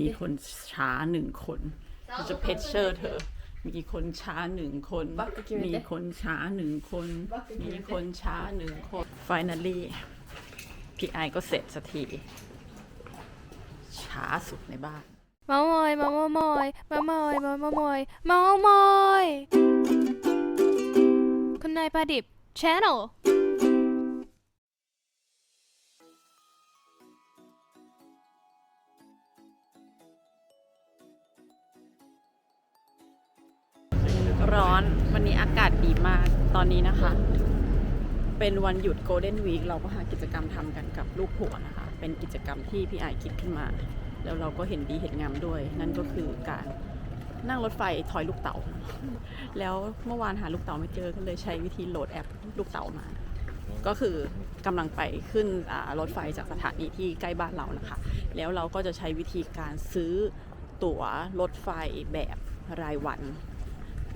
มีคนช้าหนึ่งคนจะเพชเชอร์เธอ มีคนช้าหนึ่งคน มีคนช้าหนึ่งคน มีคนช้าหนึ่งคน finally พี่ไอก็เสร็จสักทีช้าสุดในบ้านมามอยมามามอยมามอยมามมอยมามอยคุณนายปาดิบ channel ดีมากตอนนี้นะคะ เป็นวันหยุด Golden Week เราก็หากิจกรรมทำกันกับลูกผัวนะคะ เป็นกิจกรรมที่พี่ไอคิดขึ้นมา แล้วเราก็เห็นดีเห็นงามด้วย นั่นก็คือการนั่งรถไฟทอยลูกเต๋า แล้วเมื่อวานหาลูกเต๋าไม่เจอก็เลยใช้วิธีโหลดแอปลูกเต๋ามา ก็คือกำลังไปขึ้นอ่ารถไฟจากสถานีที่ใกล้บ้านเรานะคะ แล้วเราก็จะใช้วิธีการซื้อตั๋วรถไฟแบบรายวัน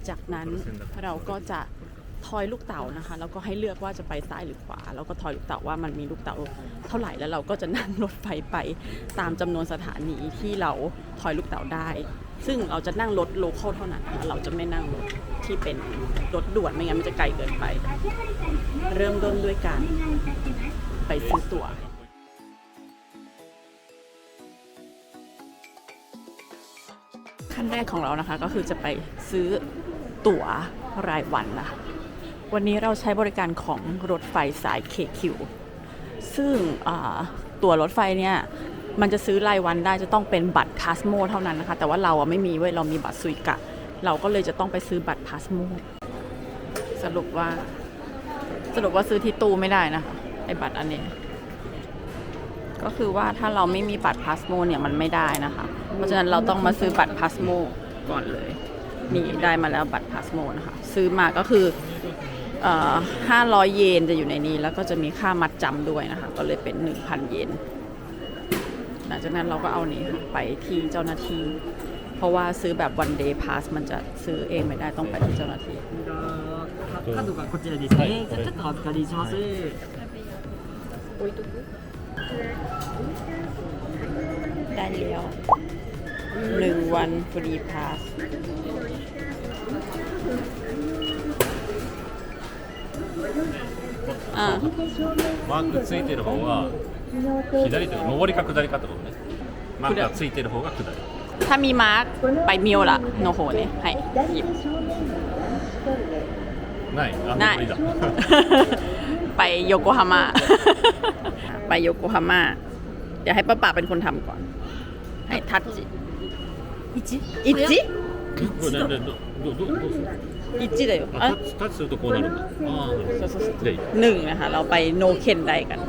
จากนั้นเราก็จะทอยลูกเต๋านะคะ แล้วก็ให้เลือกว่าจะไปซ้ายหรือขวา แล้วก็ทอยลูกเต๋าว่ามันมีลูกเต๋าเท่าไหร่แล้วเราก็จะนั่งรถไฟไปตามจำนวนสถานีที่เราทอยลูกเต๋าได้ ซึ่งเราจะนั่งรถโลคอลเท่านั้นนะคะเราจะไม่นั่งรถที่เป็นรถด่วนไม่งั้นมันจะไกลเกินไป เริ่มต้นด้วยการไปซื้อตั๋วขั้นแรกของเรานะคะก็คือจะไปซื้อ ตั๋วรายวันนะวันนี้เราใช้บริการของรถไฟสาย KQ ซึ่งตั๋วรถไฟเนี่ยมันจะซื้อรายวันได้จะต้องเป็นบัตรพาสโมเท่านั้นนะคะ แต่ว่าเราอะไม่มีเว้ยเรามีบัตรซุยกะ เราก็เลยจะต้องไปซื้อบัตรพาสโมสรุปว่า สรุปว่าซื้อที่ตู้ไม่ได้นะคะไอ้บัตรอันนี้ ก็คือว่าถ้าเราไม่มีบัตรพาสโมเนี่ยมันไม่ได้นะคะ เพราะฉะนั้นเราต้องมาซื้อบัตรพาสโมก่อนเลย นี่ได้มาแล้วบัตรพาสโมนะคะ ซื้อมาก็คือเอ่อ500 เยนจะอยู่ในนี้ แล้วก็จะมีค่ามัดจำด้วยนะคะ ก็เลยเป็น 1,000 เยน หลังจากนั้นเราก็เอานี้ค่ะไปที่เจ้าหน้าที่ เพราะว่าซื้อแบบ one day pass มันจะซื้อเองไม่ได้ต้องไปที่เจ้าหน้าที่ カードがこちらですね。じゃあちょっとお預かりします。 ได้แล้ว หนึ่งวันฟรีพาสอ่า マークついてる方が左というか上りか下りかってことねマークがついてる方が下り ถ้ามีมาร์กไปมิวละโนโฮเนี่ยให้หยิบ ないあ ได้ 上りだ ไปโยโกฮาม่า ไปโยโกฮาม่า เดี๋ยวให้ป้าป่าเป็นคนทำก่อน ให้ทัดจิ อิจิอิจิ これねねどどどどうする อิจิだよ あ อ่ะ タッチタッチするとこうなるんだああなるほ そうそうそう どでいい หนึ่งนะคะ เราไปโนเคนไดกัน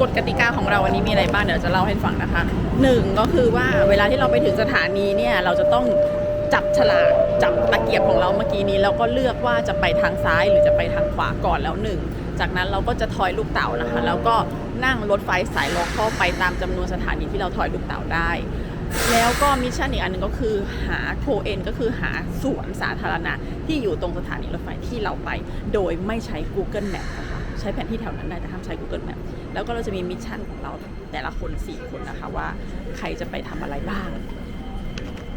กฎกติกาของเราวันนี้มีอะไรบ้างเดี๋ยวจะเล่าให้ฟังนะคะหนึ่งก็คือว่าเวลาที่เราไปถึงสถานีเนี่ยเราจะต้องจับฉลากจับตะเกียบของเราเมื่อกี้นี้แล้วก็เลือกว่าจะไปทางซ้ายหรือจะไปทางขวาก่อนแล้วหนึ่งจากนั้นเราก็จะทอยลูกเต่านะคะ แล้วก็นั่งรถไฟสายโลคอลไปตามจำนวนสถานีที่เราทอยลูกเต่าได้ แล้วก็มิชชั่นอีกอันหนึ่งก็คือหาโทเอ็นก็คือหาสวนสาธารณะ ที่อยู่ตรงสถานีรถไฟที่เราไป โดยไม่ใช้ Google Map นะคะใช้แผนที่แถวนั้นได้แต่ห้ามใช้ Google Map แล้วก็เราจะมีมิชชั่นของเราแต่ละคน 4 คนนะคะว่าใครจะไปทำอะไรบ้าง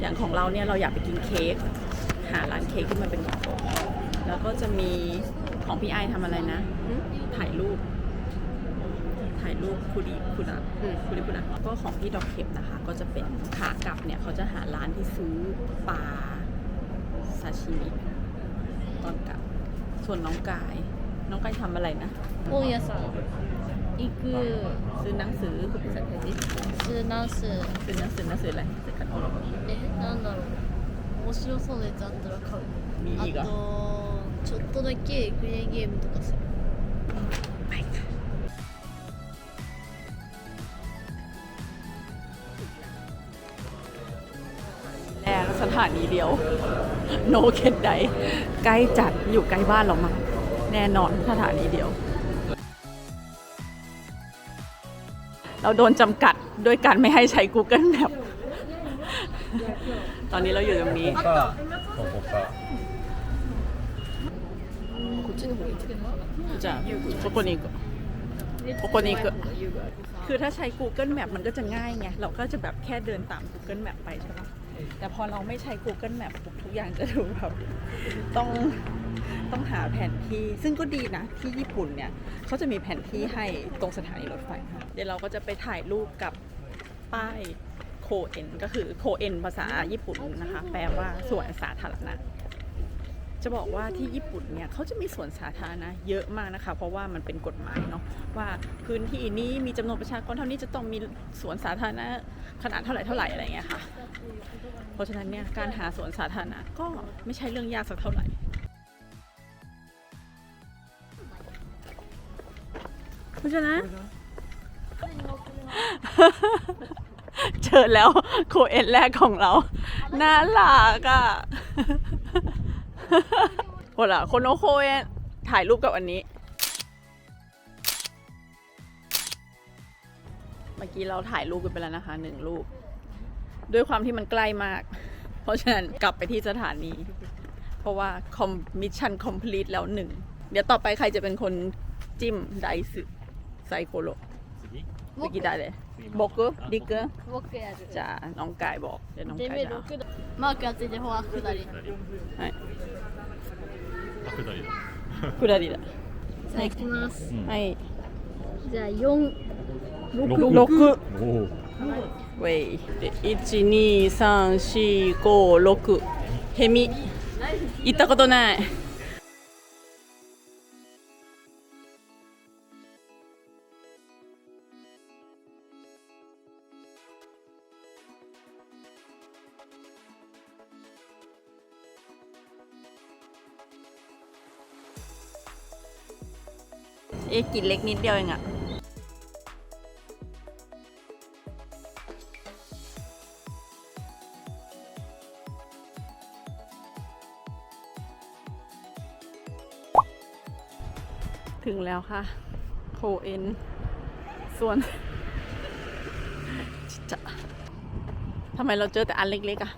อย่างของเราเนี่ยเราอยากไปกินเค้กหาร้านเค้กที่มันเป็นของโปรดแล้วก็จะมีของพี่ไอทำอะไรนะ ถ่ายรูป ถ่ายรูปคุดีคุณอะคุดีคุณอะก็ของพี่ดอกเข็มนะคะ ก็จะเป็นขากลับเนี่ย เขาจะหาร้านที่ซื้อปลาซาชิมิตอนกลับ ส่วนน้องกาย น้องกายทำอะไรนะ 本屋さん行く ซื้อหนังสือคุณภาษาไทยสิ ซื้อหนังสือ ซื้อหนังสือหนังสืออะไรซื้อการ์ตูน えなんだろう面白そうなやつあったら買うあมีอีกเหรอ とちょっとだけクレーンゲームとかする ถานีเดียว โนเขตใด ใกล้จัดอยู่ใกล้บ้านเรามากแน่นอนสถานีเดียว เราโดนจำกัดด้วยการไม่ให้ใช้ Google Map ตอนนี้เราอยู่ตรงนี้ 아 까. กนี้ก็คือถ้าใช้ Google Map มันก็จะง่ายไง เราก็จะแบบแค่เดินตาม Google Map ไปใช่ไหม แต่พอเราไม่ใช้ Google Map ทุกอย่างจะดูแบบต้องต้องหาแผนที่ ซึ่งก็ดีนะ ที่ญี่ปุ่นเนี่ยเขาจะมีแผนที่ให้ตรงสถานีรถไฟค่ะเดี๋ยวเราก็จะไปถ่ายรูปกับป้ายโคเอ็นก็คือโคเอ็นภาษาญี่ปุ่นนะคะ แปลว่าสวนสาธารณะ จะบอกว่าที่ญี่ปุ่นเนี่ยเขาจะมีสวนสาธารณะเยอะมากนะคะ เพราะว่ามันเป็นกฎหมายเนาะว่าพื้นที่นี้มีจำนวนประชากรเท่านี้จะต้องมีสวนสาธารณะขนาดเท่าไหร่เท่าไหร่อะไรเงี้ยค่ะ เพราะฉะนั้นเนี่ยการหาสวนสาธารณะก็ไม่ใช่เรื่องยากสักเท่าไหร่เพราะฉะนั้นเจอแล้วโคเอ็นแรกของเรา น่ารักอะ โหล่ะโคโนโคเอ็นถ่ายรูปกับอันนี้ เมื่อกี้เราถ่ายรูปกันไปแล้วนะคะหนึ่งรูป ด้วยความที่มันใกล้มาก เพราะฉะนั้นกลับไปที่สถานี เพราะว่าคอมมิชชั่นคอมพลีทแล้วหนึ่ง เดี๋ยวต่อไปใครจะเป็นคนจิ้มไดสึไซโคโล 次 เมื่อกี้ได้เลยบอกกูดิกเกอร์ 僕やる จะน้องกายบอก เดี๋ยวน้อง で กาย 目 จะ 6度マークがついてる方は下り下りはいあ 下りだくだりださあ行きます。うん。はい。じゃあ4 6おお。ウェイで12345ヘミ。行ったことない เอ๊ะกินเล็กนิดเดียวเองอะถึงแล้วค่ะโคเอ็นส่วนจะทำไมเราเจอแต่อันเล็กๆอะ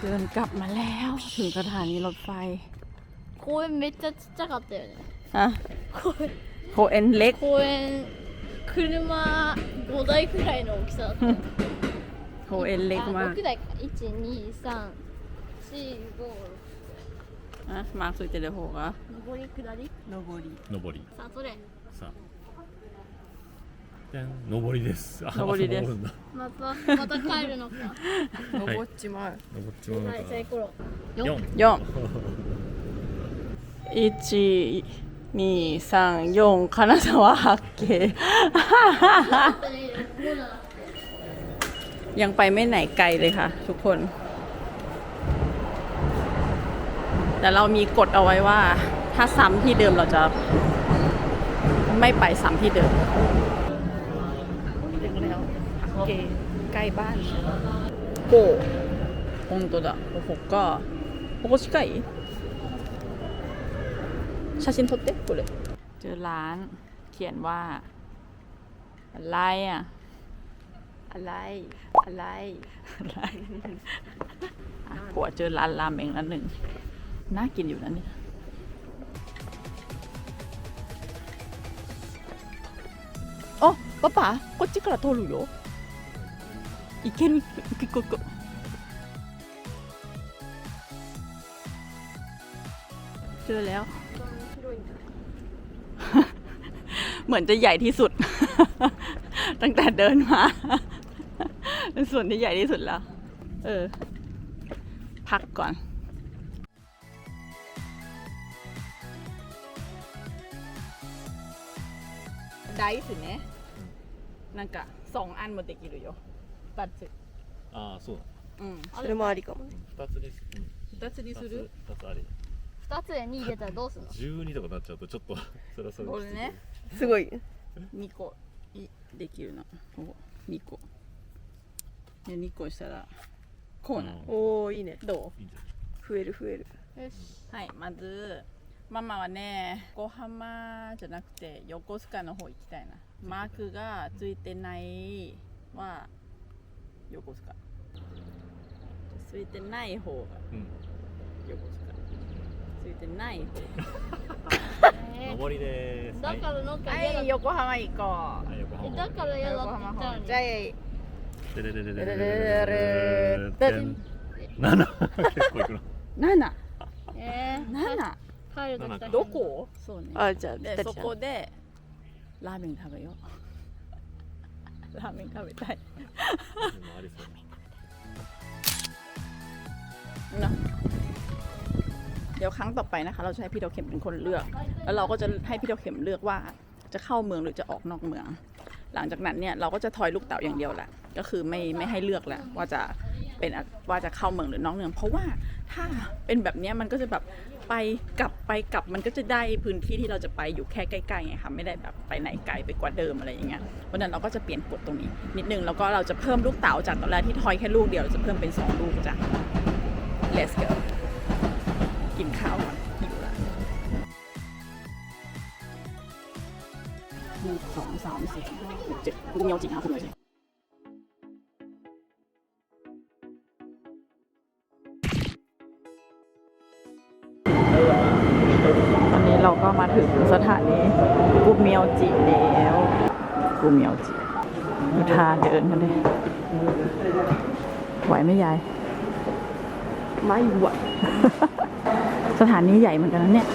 เดินกลับมาแล้ว ถึงสถานีรถไฟ 公園めっちゃちっちゃかったよね。あ。公園公園公園車5台くらいの大きさだった。公園เล็กมาก6台か123456あマークついてる方が。上り下り？上り。上り。さあそれ。さあ。上りです。上りです。またまた帰るのか。上っちまう、は、っちまうのか4 4 一二三四金沢八景ยังไปไม่ไหนไกลเลยค่ะ ทุกคน แต่เรามีกฎเอาไว้ว่า ถ้าซ้ำที่เดิมเราจะ ไม่ไปซ้ำที่เดิมถึงแล้วเกใกล้บ้านโกองตัวละโอ้โหก็โอ้โหใกล้ 真撮ってこれเจอร้านเขียนว่า อะไรอ่ะ อะไร อะไร อะไรอ่ะผัวเจอร้านรามเองแล้วหนึ่ง น่ากินอยู่นะเนี่ยโอ้ป้าป๋าこっちから通るよいける行く行く行くเจอแล้ว เหมือนจะใหญ่ที่สุด ตั้งแต่เดินมา เป็นส่วนที่ใหญ่ที่สุดแล้ว เออ พักก่อน ได้สิねなんかสองอันもできるよ二つああそううんそれもありかもね。だ二つです、うん、二つにする二つあり2つで2入れたらどうすんの12とかなっちゃうとちょっとそれはそれできついこれね すごい。2個。いできるの。お2個。で2個したらこうなの、おおいいね。どう？増える増える。よし。はい、まずママはね横浜じゃなくて横須賀の方行きたいな。マークがついてないは横須賀。ついてない方が横須賀ついてない。上りです。だからなんかだ。い横浜行こはい横え浜だから嫌だ横って言ったの。に浜じゃあででででででででででで七結構いくな7えー、7帰るときどこそうねあじゃあでそこでラーメン食べようラーメン食べたいありそうนะ เดี๋ยวครั้งต่อไปนะคะ เราจะให้พี่ดาวเข็มเป็นคนเลือก แล้วเราก็จะให้พี่ดาวเข็มเลือกว่าจะเข้าเมืองหรือจะออกนอกเมือง หลังจากนั้นเนี่ยเราก็จะทอยลูกเต๋าอย่างเดียวแหละก็คือไม่ไม่ให้เลือกแหล้วว่าจะเป็นว่าจะเข้าเมืองหรือนอกเมือง เพราะว่าถ้าเป็นแบบนี้มันก็จะแบบไปกลับไปกลับมันก็จะได้พื้นที่ที่เราจะไปอยู่แค่ใกล้ๆไงคะไม่ได้แบบไปไหนไกลไปกว่าเดิมอะไรอย่างเงี้ยเพราะฉะนั้นเราก็จะเปลี่ยนกฎตรงนี้ นิดนึงแล้วก็เราจะเพิ่มลูกเต๋าจากตอนแรกที่ทอยแค่ลูกเดียวเราจะเพิ่มเป็นสองลูกจ้ะ let's go กินข้าวก่อนหิวละหนึ่งสองสามสี่ห้าหกเจ็ดคุณเมียวจริงค่ะคุณเมียวจริงตอนนี้เราก็มาถึงสถานีกูเมียวจิแล้วกูเมียวจิดูท่าเดินกันเลยไหวไหมยาย ไม่ไหว สถานีใหญ่เหมือนกันนะเนี่ย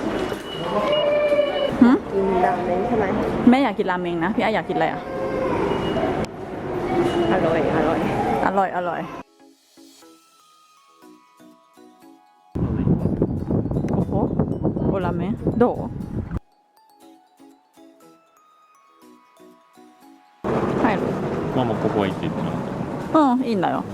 หึ กินราเมงใช่ไหม แม่อยากกินราเมงนะ พี่อาอยากกินอะไรอ่ะ อร่อยอร่อย อร่อย อร่อย โอ้โหโอราเมะโด入るまあもうここは行っていってもらってうんいいんだよ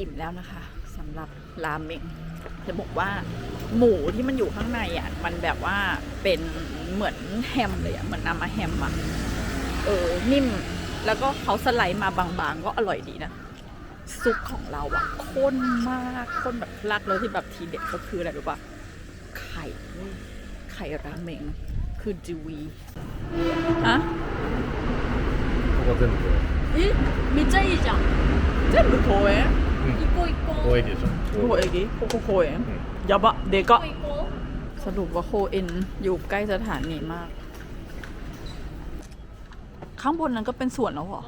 อิ่มแล้วนะคะสำหรับราเมงจะบอกว่า หมูที่มันอยู่ข้างในอ่ะ มันแบบว่าเป็นเหมือนแฮมเลยอ่ะเหมือนนำมาแฮมอ่ะเออนิ่ม แล้วก็เขาสไลด์มาบางๆ ก็อร่อยดีนะ ซุปของเราอะข้นมากข้นแบบรักแล้วที่แบบทีเด็ดก็คืออะไรรู้ปะไข่เว้ยไข่ราเมง คือจิวีอะ ここ全部えめっちゃいいじゃん全部公園 있고 있고 โคเอกิชงโคเอกิโคโคโคเองยับะเดกะ 있고 있고 สรุปว่าโคเอ็นอยู่ใกล้สถานีมาก ข้างบนนั้นก็เป็นสวนแล้วเหรอ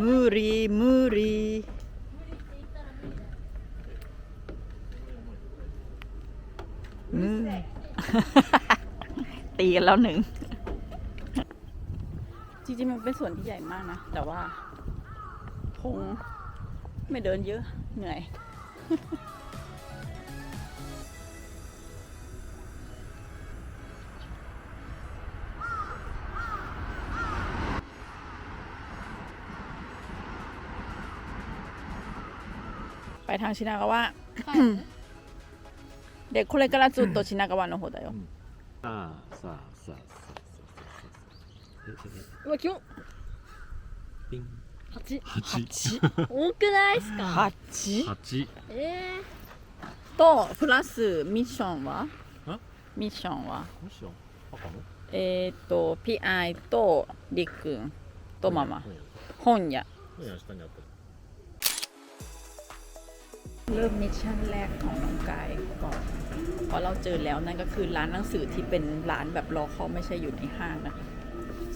มูรีมูรี มือ ตีกันแล้วหนึ่ง จริงๆ มันเป็นสวนที่ใหญ่มากนะ แต่ว่า คงไม่เดินเยอะ เหนื่อย ไปทางชินากาวะ เด็กคนเล็กกำลังจุดตัวชินากาวะの方だよさあさあさあさあさあう わ今日ピン八八多くないっすか8八えとプラスミッションはあミッションはミッションパパのえっ、とピアイとリくんとママ本屋本屋本屋下にあったเริ่มมิชชั่นแรกของน้องกายก่อนเพราะเราเจอแล้วนั่นก็คือร้านหนังสือที่เป็นร้านแบบรอเขาไม่ใช่อยู่ในห้างนะคะ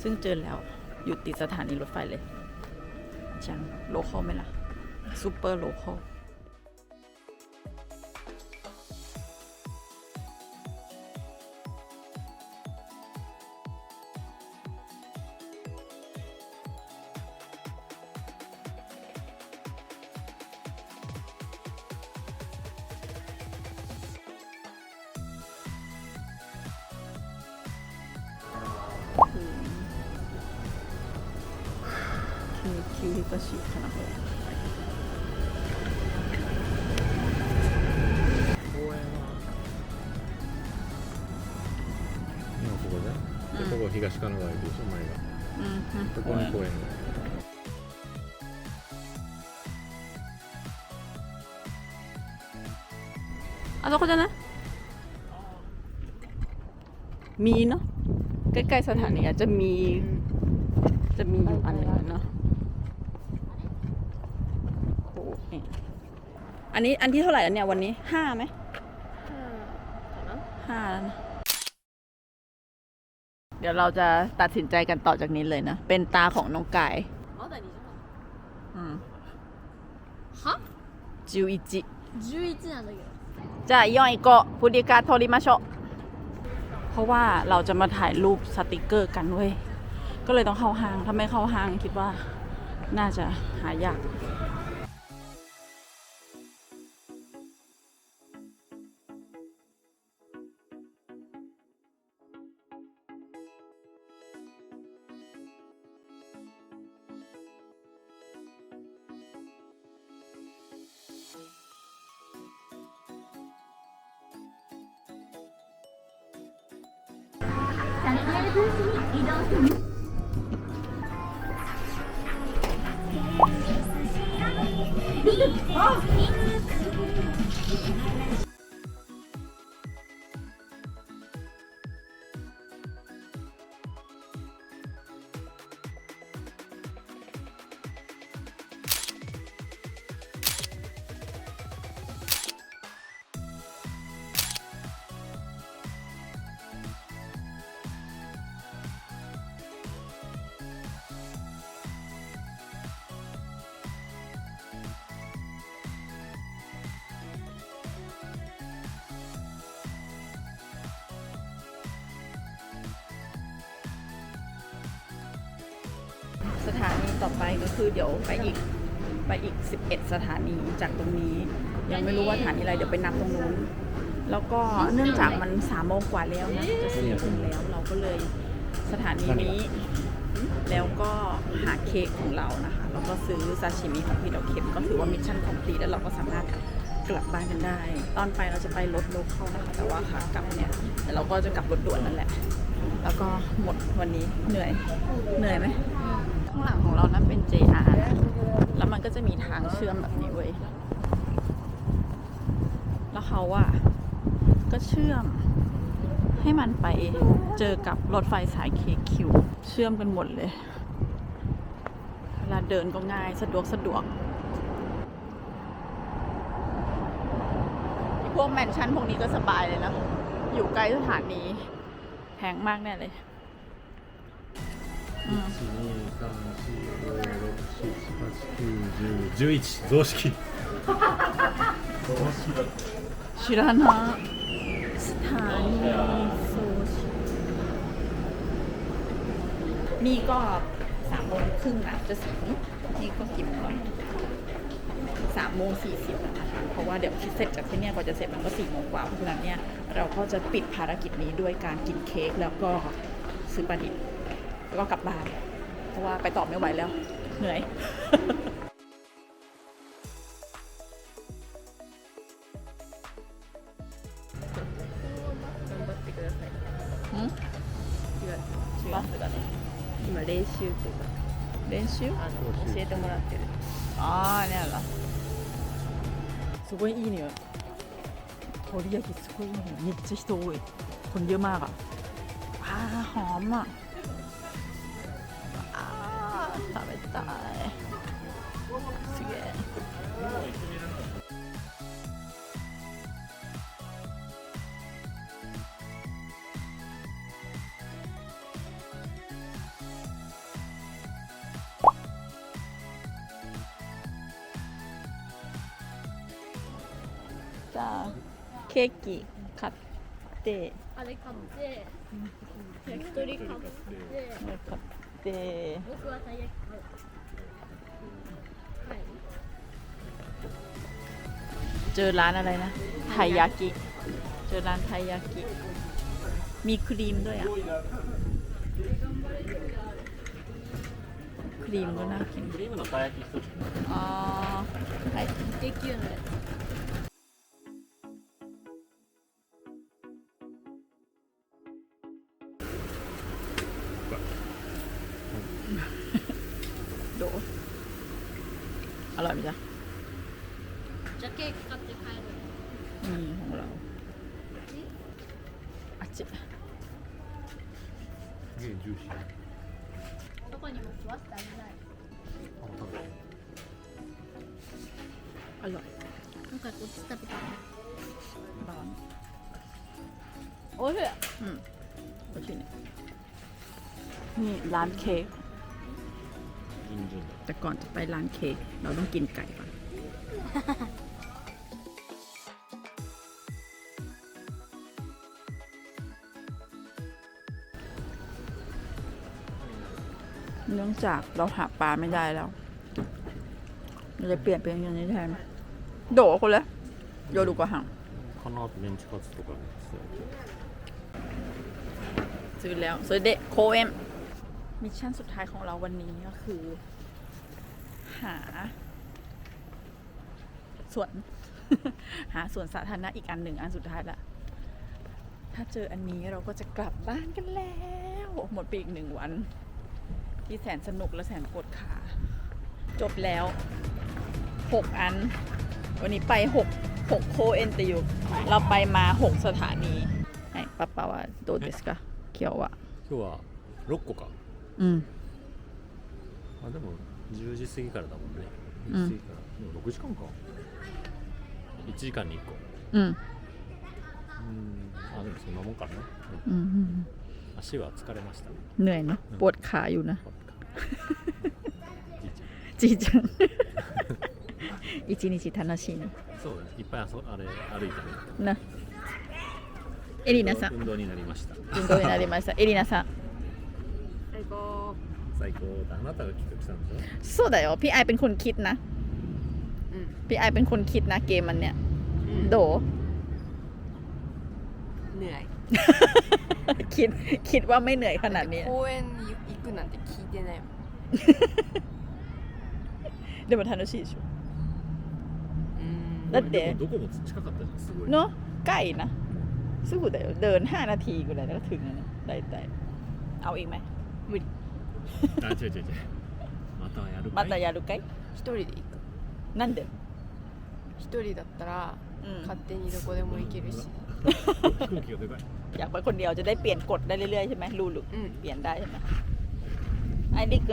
ซึ่งเจอแล้วอยู่ติดสถานีรถไฟเลยจังโลคอลไหมล่ะซูเปอร์โลคอล あそこじゃないมีเนาะใกล้ๆสถานีอาจจะมี จะมีอยู่อันหนึงอะเนาะโอ้นี่อันนี้อันที่เท่าไหร่แล้วเนี่ยวันนี้ห้าไหมห้าแล้วนะ เดี๋ยวเราจะตัดสินใจกันต่อจากนี้เลยนะ เป็นตาของน้องกาย まだ2時 อืม 半はจิวอิจิ 11なんだけど จะย่อยโกะพุดิกาโทริมาโชเพราะว่าเราจะมาถ่ายรูปสติกเกอร์กันเว้ย ก็เลยต้องเข้าห้าง ถ้าไม่เข้าห้างคิดว่าน่าจะหายาก Oh! สถานีต่อไปก็คือเดี๋ยวไปอีกไปอีก 11 สถานีจากตรงนี้ ยังไม่รู้ว่าสถานีอะไรเดี๋ยวไปนับตรงนู้น แล้วก็เนื่องจากมันสามโมงกว่าแล้วนะจะสี่ทุ่มแล้วเราก็เลยสถานีนี้ แล้วก็หาเค้กของเรานะคะ แล้วก็ซื้อซาชิมิของพี่ดอกเข็มก็ถือว่ามิชชั่นคอมพลีทแล้วเราก็สามารถกลับบ้านกันได้ ตอนไปเราจะไปรถโลเคอลนะคะแต่ว่าขากลับเนี่ยเราก็จะกลับรถด่วนนั่นแหละ แล้วก็หมดวันนี้เหนื่อยเหนื่อยไหม ข้างหลังของเรานั้นเป็น JR นะแล้วมันก็จะมีทางเชื่อมแบบนี้เว้ย แล้วเขาอะก็เชื่อมให้มันไปเจอกับรถไฟสาย KQ เชื่อมกันหมดเลย เวลาเดินก็ง่ายสะดวกสะดวกพวกแมนชั่นพวกนี้ก็สบายเลยนะ อยู่ใกล้สถานีแพงมากแน่เลย อืม 1234567891011増式知らないสถานีโซชินี่ก็สามโมงครึ่งนะจะถึงนี่ก็กี่โมงสามโมงสี่สิบนะคะ เพราะว่าเดี๋ยวคิดเสร็จจากที่เนี่ยกว่าจะเสร็จมันก็สี่โมงกว่า เพราะฉะนั้นเนี่ยเราก็จะปิดภารกิจนี้ด้วยการกินเค้กแล้วก็ซื้อปลาดิบแล้วก็กลับบ้าน เพ ราะว่าไปต่อไม่ไหวแล้ว เหนื่อย うんバスがね今練習っていうか練習あの教えてもらってるああねやだすごいいい匂い鳥焼きすごいいい匂いめっちゃ人多いคนเยอะมากอ่ะอ่าหอมอ่ะอ่า 食べたい。すげえ。じゃあケーキ買って。あれ買って。焼き鳥買ってこれ買って僕はたい焼き買うはい เจอร้านอะไรนะ ไทยากิ เจอร้านไทยากิ มีครีมด้วยอ่ะ ครีมก็น่ากิน クリームのたい焼き一つ อ๋อはい激級のやつ านเค้กแต่ก่อนจะไปร้านเค้กเราต้องกินไก่ก่อนเนื่องจากเราหาปลาไม่ได้แล้วเราจะเปลี่ยนเป็นอย่างนี้แทนโดคนละโยดูกว่าหังข้างนอกเป็นชอตสุกซื้อแล้วซื้อเดโคเอ็ม มิชชั่นสุดท้ายของเราวันนี้ก็คือ หาสวน หาสวนสาธารณะอีกอันหนึ่งอันสุดท้ายละ ถ้าเจออันนี้เราก็จะกลับบ้านกันแล้ว หมดไปอีกหนึ่งวัน ที่แสนสนุกและแสนปวดขา จบแล้วหกอัน วันนี้ไปหกหกโคเอ็นติวเราไปมาหกสถานีไหนป้าป้าว่าโดเดสกะเขียวอะ 今日は6個か อืม あでも10時過ぎからだもんねうん10時過ぎから、でも6時間か1時間に1個 อืม うんあでもそんなもんかな、 อืมอืม 足は疲れました เหนื่อยเนาะปวดขาอยู่นะ じいちゃんจีจัง 一日楽しいねそうだねいっぱいあそあれ歩いたねなエリナさん運動になりました運動になりましたエリナさん 最高最高だあなたが企画したんでしそうだよพี่ไอเป็นคนคิดนะ うん、 พี่ไอเป็นคนคิดนะเกมมันเนี่ย うん、 โด เหนื่อย คิดคิดว่าไม่เหนื่อยขนาดนี้ 公園に行くなんて聞いてないもんでも楽しいでしょうんだってどこも近かったじゃんすごい เนาะใกล้นะすぐだよเดิน 5 นาทีกูเลยก็ถึงแล้วนะได้ได้เอาอีกไหม 無理あ違う違う違うまたやるかまいたやるかい一人で行くなんで一人だったらうん勝手にどこでも行けるし飛行機がでかい อยากไปคนเดียวจะได้เปลี่ยนกฎได้เรื่อยๆใช่ไหมรูลุ うん เปลี่ยนได้ใช่ไหมไอ้ดิก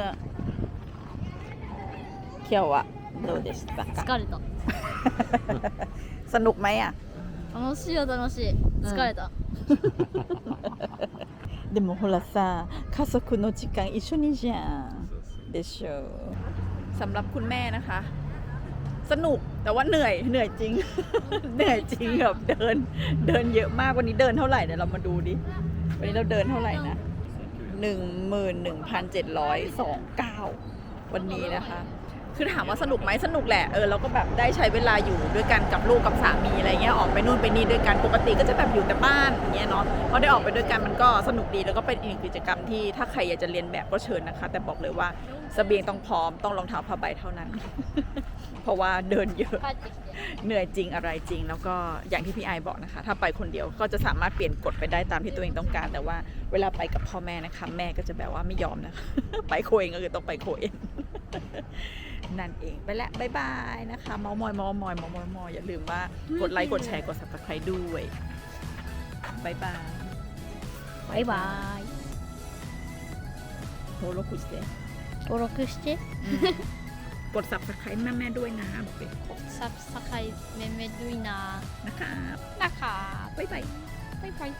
เคียวอะどうでしたか疲れた สนุกไหมอ่ะ 楽しいよ楽しい疲れた、 でもほらさ家族の時間一緒にじゃんそうそうでしょสำหรับคุณแม่นะคะ สนุกแต่ว่าเหนื่อยเหนื่อยจริง เหนื่อยจริงแบบเดิน เดินเยอะมากวันนี้เดินเท่าไหร่เดี๋ยวเรามาดูดิวันนี้เราเดินเท่าไหร่นะหนึ่งหมื่นหนึ่งพันเจ็ดร้อยสองเก้าวันนี้นะคะ คือถามว่าสนุกไหมสนุกแหละเออเราก็แบบได้ใช้เวลาอยู่ด้วยกันกับลูกกับสามีอะไรเงี้ยออกไปนู่นไปนี่ด้วยกันปกติก็จะแบบอยู่แต่บ้านอย่างเงี้ยเนาะพอได้ออกไปด้วยกันมันก็สนุกดีแล้วก็เป็นอีกกิจกรรมที่ถ้าใครอยากจะเรียนแบบก็เชิญนะคะ แต่บอกเลยว่าสเบียงต้องพร้อมต้องรองเท้าผ้าใบเท่านั้น เพราะว่าเดินเยอะเหนื่อยจริงอะไรจริง แล้วก็อย่างที่พี่ไอบอกนะคะ ถ้าไปคนเดียวก็จะสามารถเปลี่ยนกฎไปได้ตามที่ตัวเองต้องการ แต่ว่าเวลาไปกับพ่อแม่นะคะ แม่ก็จะแบบว่าไม่ยอมนะคะไปโคเองก็คือต้องไปโคเอง นั่นเองไปแล้วบายบายนะคะมอมอยมอมอยมอมอยมอยอย่าลืมว่ากดไลค์กดแชร์กด subscribe ด้วยบายบายบายบายโทรคุชเต้โทรคุชเต้กด subscribe แม่แม่ด้วยนะบอกเลยกด subscribe แม่แม่ด้วยนะนะคะนะคะบายบายบายบาย